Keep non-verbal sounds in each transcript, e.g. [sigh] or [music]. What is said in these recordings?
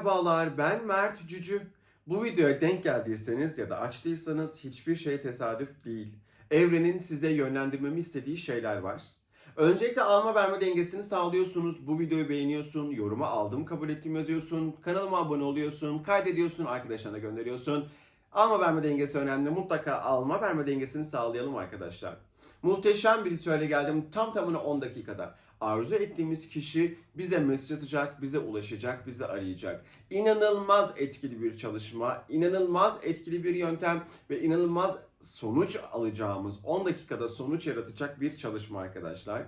merhabalar. Ben Mert Cücü. Bu videoya denk geldiyseniz ya da açtıysanız hiçbir şey tesadüf değil. Evrenin size yönlendirmemi istediği şeyler var. Öncelikle alma verme dengesini sağlıyorsunuz. Bu videoyu beğeniyorsun, yoruma aldım kabul ettim yazıyorsun, kanalıma abone oluyorsun, kaydediyorsun, arkadaşlarına gönderiyorsun. Alma verme dengesi önemli. Mutlaka alma verme dengesini sağlayalım arkadaşlar. Muhteşem bir ritüele geldim tam tamına 10 dakikada. Arzu ettiğimiz kişi bize mesaj atacak, bize ulaşacak, bizi arayacak. İnanılmaz etkili bir çalışma, inanılmaz etkili bir yöntem ve inanılmaz sonuç alacağımız 10 dakikada sonuç yaratacak bir çalışma arkadaşlar.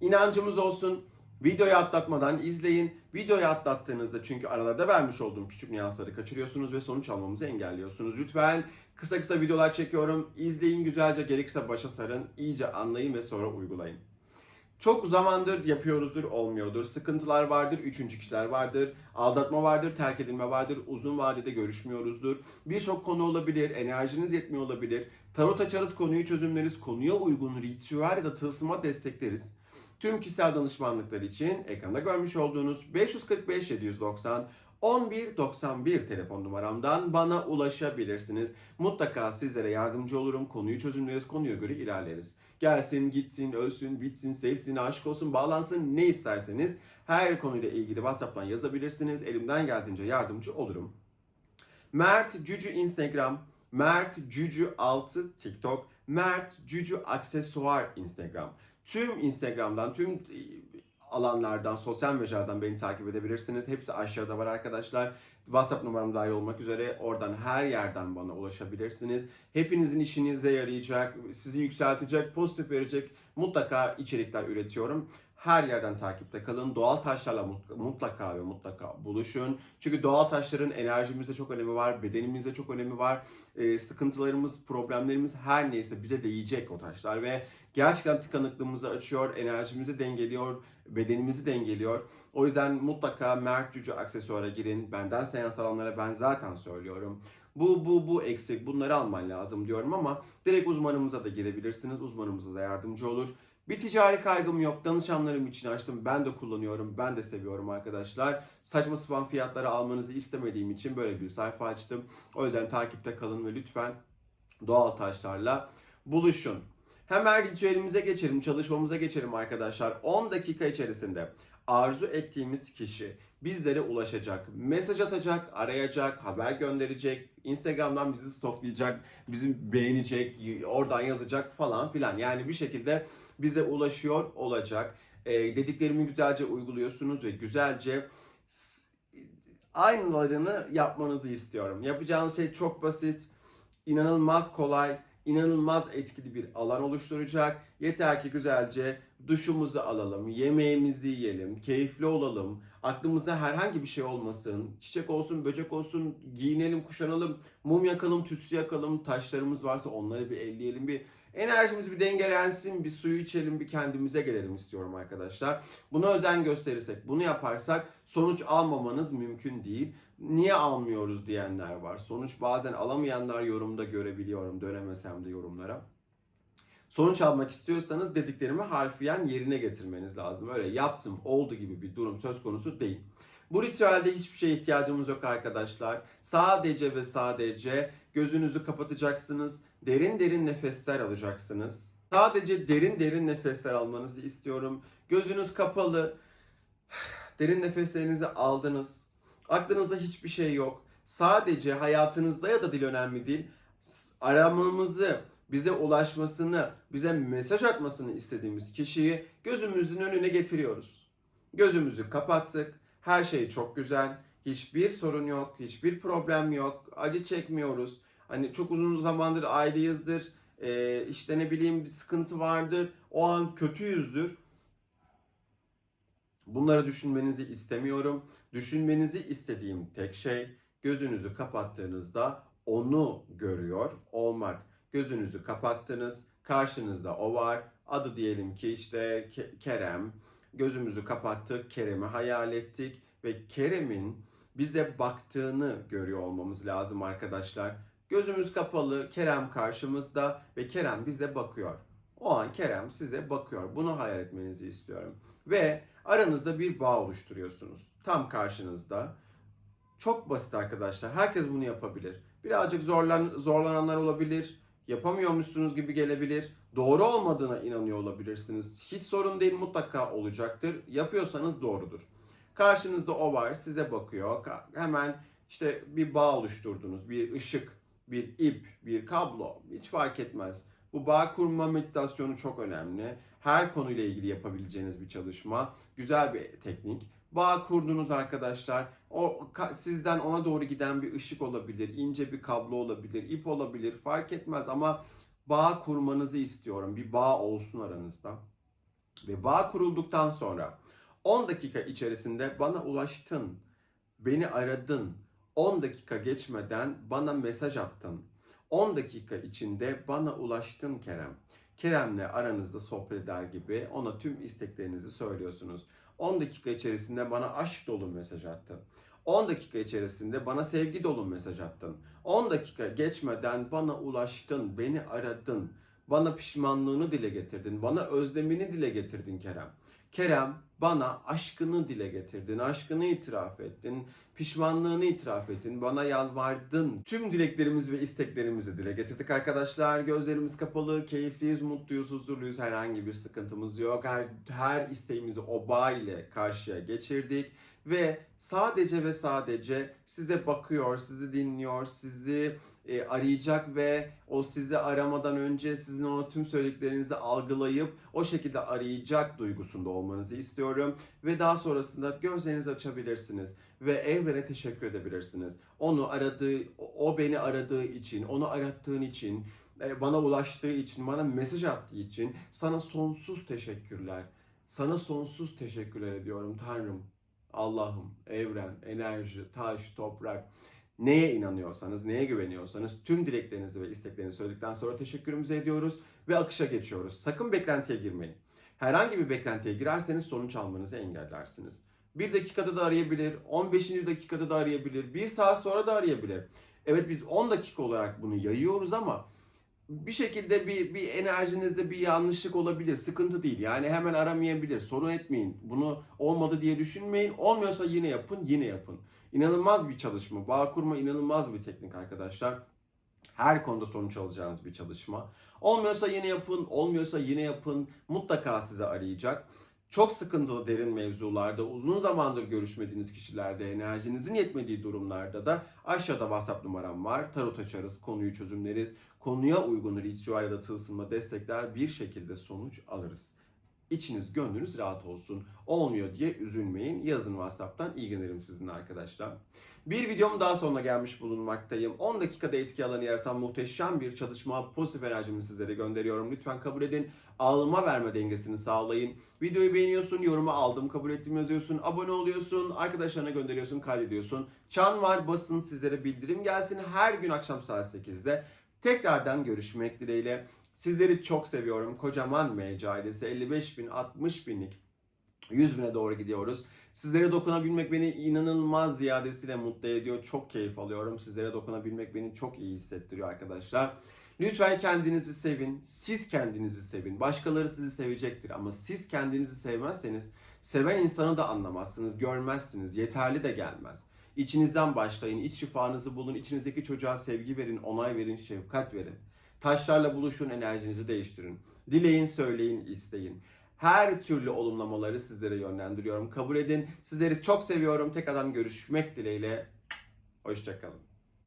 İnancımız olsun. Videoyu atlatmadan izleyin. Videoyu atlattığınızda çünkü aralarda vermiş olduğum küçük nüansları kaçırıyorsunuz ve sonuç almamızı engelliyorsunuz. Lütfen kısa kısa videolar çekiyorum. İzleyin güzelce gerekirse başa sarın. iyice anlayın ve sonra uygulayın. Çok zamandır yapıyoruzdur, olmuyordur. Sıkıntılar vardır, üçüncü kişiler vardır. Aldatma vardır, terk edilme vardır. Uzun vadede görüşmüyoruzdur. Birçok konu olabilir, enerjiniz yetmiyor olabilir. Tarot açarız, konuyu çözümleriz. Konuya uygun ritüel ya da tılsıma destekleriz. Tüm kişisel danışmanlıklar için ekranda görmüş olduğunuz 545 790 1191 telefon numaramdan bana ulaşabilirsiniz. Mutlaka sizlere yardımcı olurum. Konuyu çözümleriz, konuya göre ilerleriz. Gelsin, gitsin, ölsün, bitsin, sevsin, aşık olsun, bağlansın ne isterseniz her konuyla ilgili WhatsApp'tan yazabilirsiniz. Elimden geldiğince yardımcı olurum. Mert Cücü Instagram, Mert Cücü 6 TikTok, Mert Cücü Aksesuar Instagram. Tüm Instagram'dan, tüm alanlardan, sosyal mecradan beni takip edebilirsiniz. Hepsi aşağıda var arkadaşlar. WhatsApp numaram dahil olmak üzere oradan her yerden bana ulaşabilirsiniz. Hepinizin işinize yarayacak, sizi yükseltecek, pozitif verecek mutlaka içerikler üretiyorum. Her yerden takipte kalın. Doğal taşlarla mut- mutlaka ve mutlaka buluşun. Çünkü doğal taşların enerjimizde çok önemi var, bedenimizde çok önemi var. Ee, sıkıntılarımız, problemlerimiz her neyse bize değecek o taşlar ve gerçekten tıkanıklığımızı açıyor, enerjimizi dengeliyor, bedenimizi dengeliyor. O yüzden mutlaka Mert Cücü aksesuara girin. Benden seans alanlara ben zaten söylüyorum. Bu, bu, bu eksik, bunları alman lazım diyorum ama direkt uzmanımıza da girebilirsiniz. Uzmanımıza da yardımcı olur. Bir ticari kaygım yok. Danışanlarım için açtım. Ben de kullanıyorum. Ben de seviyorum arkadaşlar. Saçma sapan fiyatları almanızı istemediğim için böyle bir sayfa açtım. O yüzden takipte kalın ve lütfen doğal taşlarla buluşun. Hemen ritüelimize geçelim, çalışmamıza geçelim arkadaşlar. 10 dakika içerisinde arzu ettiğimiz kişi bizlere ulaşacak, mesaj atacak, arayacak, haber gönderecek, Instagram'dan bizi stoklayacak, bizi beğenecek, oradan yazacak falan filan. Yani bir şekilde bize ulaşıyor olacak. Ee, dediklerimi güzelce uyguluyorsunuz ve güzelce aynılarını yapmanızı istiyorum. Yapacağınız şey çok basit, inanılmaz kolay, inanılmaz etkili bir alan oluşturacak. Yeter ki güzelce duşumuzu alalım, yemeğimizi yiyelim, keyifli olalım. Aklımızda herhangi bir şey olmasın. Çiçek olsun, böcek olsun, giyinelim, kuşanalım, mum yakalım, tütsü yakalım, taşlarımız varsa onları bir elleyelim, bir enerjimiz bir dengelensin, bir suyu içelim, bir kendimize gelelim istiyorum arkadaşlar. Buna özen gösterirsek, bunu yaparsak sonuç almamanız mümkün değil. Niye almıyoruz diyenler var. Sonuç bazen alamayanlar yorumda görebiliyorum, dönemesem de yorumlara. Sonuç almak istiyorsanız dediklerimi harfiyen yerine getirmeniz lazım. Öyle yaptım, oldu gibi bir durum söz konusu değil. Bu ritüelde hiçbir şeye ihtiyacımız yok arkadaşlar. Sadece ve sadece gözünüzü kapatacaksınız. Derin derin nefesler alacaksınız. Sadece derin derin nefesler almanızı istiyorum. Gözünüz kapalı. [sighs] Derin nefeslerinizi aldınız. Aklınızda hiçbir şey yok. Sadece hayatınızda ya da dil önemli değil. Aramamızı, bize ulaşmasını, bize mesaj atmasını istediğimiz kişiyi gözümüzün önüne getiriyoruz. Gözümüzü kapattık. Her şey çok güzel. Hiçbir sorun yok, hiçbir problem yok. Acı çekmiyoruz. Hani çok uzun zamandır ayrıyızdır. Ee, işte ne bileyim bir sıkıntı vardır. O an kötüyüzdür. Bunları düşünmenizi istemiyorum. Düşünmenizi istediğim tek şey gözünüzü kapattığınızda onu görüyor olmak. Gözünüzü kapattınız, Karşınızda o var. Adı diyelim ki işte Ke- Kerem. Gözümüzü kapattık, Kerem'i hayal ettik ve Kerem'in bize baktığını görüyor olmamız lazım arkadaşlar. Gözümüz kapalı, Kerem karşımızda ve Kerem bize bakıyor. O an Kerem size bakıyor. Bunu hayal etmenizi istiyorum. Ve aranızda bir bağ oluşturuyorsunuz. Tam karşınızda. Çok basit arkadaşlar. Herkes bunu yapabilir. Birazcık zorlan, zorlananlar olabilir. Yapamıyormuşsunuz gibi gelebilir. Doğru olmadığına inanıyor olabilirsiniz. Hiç sorun değil mutlaka olacaktır. Yapıyorsanız doğrudur. Karşınızda o var, size bakıyor. Hemen işte bir bağ oluşturdunuz. Bir ışık, bir ip, bir kablo. Hiç fark etmez. Bu bağ kurma meditasyonu çok önemli. Her konuyla ilgili yapabileceğiniz bir çalışma. Güzel bir teknik. Bağ kurdunuz arkadaşlar. O sizden ona doğru giden bir ışık olabilir, ince bir kablo olabilir, ip olabilir. Fark etmez ama bağ kurmanızı istiyorum. Bir bağ olsun aranızda. Ve bağ kurulduktan sonra 10 dakika içerisinde bana ulaştın, beni aradın, 10 dakika geçmeden bana mesaj attın. 10 dakika içinde bana ulaştın Kerem. Kerem'le aranızda sohbet eder gibi ona tüm isteklerinizi söylüyorsunuz. 10 dakika içerisinde bana aşk dolu mesaj attın. 10 dakika içerisinde bana sevgi dolu mesaj attın. 10 dakika geçmeden bana ulaştın, beni aradın. Bana pişmanlığını dile getirdin, bana özlemini dile getirdin Kerem. Kerem bana aşkını dile getirdin, aşkını itiraf ettin, pişmanlığını itiraf ettin, bana yalvardın. Tüm dileklerimizi ve isteklerimizi dile getirdik arkadaşlar. Gözlerimiz kapalı, keyifliyiz, mutluyuz, huzurluyuz, herhangi bir sıkıntımız yok. Her, her isteğimizi o bağ ile karşıya geçirdik ve sadece ve sadece size bakıyor, sizi dinliyor, sizi e, arayacak ve o sizi aramadan önce sizin o tüm söylediklerinizi algılayıp o şekilde arayacak duygusunda olmanızı istiyorum ve daha sonrasında gözlerinizi açabilirsiniz ve evrene teşekkür edebilirsiniz. Onu aradığı, o beni aradığı için, onu arattığın için, e, bana ulaştığı için, bana mesaj attığı için sana sonsuz teşekkürler. Sana sonsuz teşekkürler ediyorum Tanrım. Allah'ım, evren, enerji, taş, toprak, neye inanıyorsanız, neye güveniyorsanız tüm dileklerinizi ve isteklerinizi söyledikten sonra teşekkürümüzü ediyoruz ve akışa geçiyoruz. Sakın beklentiye girmeyin. Herhangi bir beklentiye girerseniz sonuç almanızı engellersiniz. Bir dakikada da arayabilir, 15. dakikada da arayabilir, bir saat sonra da arayabilir. Evet biz 10 dakika olarak bunu yayıyoruz ama bir şekilde bir, bir enerjinizde bir yanlışlık olabilir. Sıkıntı değil. Yani hemen aramayabilir. Sorun etmeyin. Bunu olmadı diye düşünmeyin. Olmuyorsa yine yapın, yine yapın. İnanılmaz bir çalışma. Bağ kurma inanılmaz bir teknik arkadaşlar. Her konuda sonuç alacağınız bir çalışma. Olmuyorsa yine yapın, olmuyorsa yine yapın. Mutlaka sizi arayacak. Çok sıkıntılı derin mevzularda, uzun zamandır görüşmediğiniz kişilerde, enerjinizin yetmediği durumlarda da aşağıda WhatsApp numaram var. Tarot açarız, konuyu çözümleriz. Konuya uygun ritüel ya da tılsımla destekler bir şekilde sonuç alırız. İçiniz, gönlünüz rahat olsun. Olmuyor diye üzülmeyin. Yazın WhatsApp'tan ilgilenirim sizinle arkadaşlar. Bir videom daha sonuna gelmiş bulunmaktayım. 10 dakikada etki alanı yaratan muhteşem bir çalışma pozitif enerjimi sizlere gönderiyorum. Lütfen kabul edin. Alma verme dengesini sağlayın. Videoyu beğeniyorsun, yorumu aldım, kabul ettim yazıyorsun, abone oluyorsun, arkadaşlarına gönderiyorsun, kaydediyorsun. Çan var, basın sizlere bildirim gelsin. Her gün akşam saat 8'de tekrardan görüşmek dileğiyle. Sizleri çok seviyorum. Kocaman MC ailesi 55 bin, 60 binlik 100 bine doğru gidiyoruz. Sizlere dokunabilmek beni inanılmaz ziyadesiyle mutlu ediyor. Çok keyif alıyorum. Sizlere dokunabilmek beni çok iyi hissettiriyor arkadaşlar. Lütfen kendinizi sevin. Siz kendinizi sevin. Başkaları sizi sevecektir ama siz kendinizi sevmezseniz seven insanı da anlamazsınız, görmezsiniz. Yeterli de gelmez. İçinizden başlayın. iç şifanızı bulun. İçinizdeki çocuğa sevgi verin, onay verin, şefkat verin. Taşlarla buluşun, enerjinizi değiştirin. Dileyin, söyleyin, isteyin. Her türlü olumlamaları sizlere yönlendiriyorum. Kabul edin. Sizleri çok seviyorum. Tekrardan görüşmek dileğiyle. Hoşçakalın.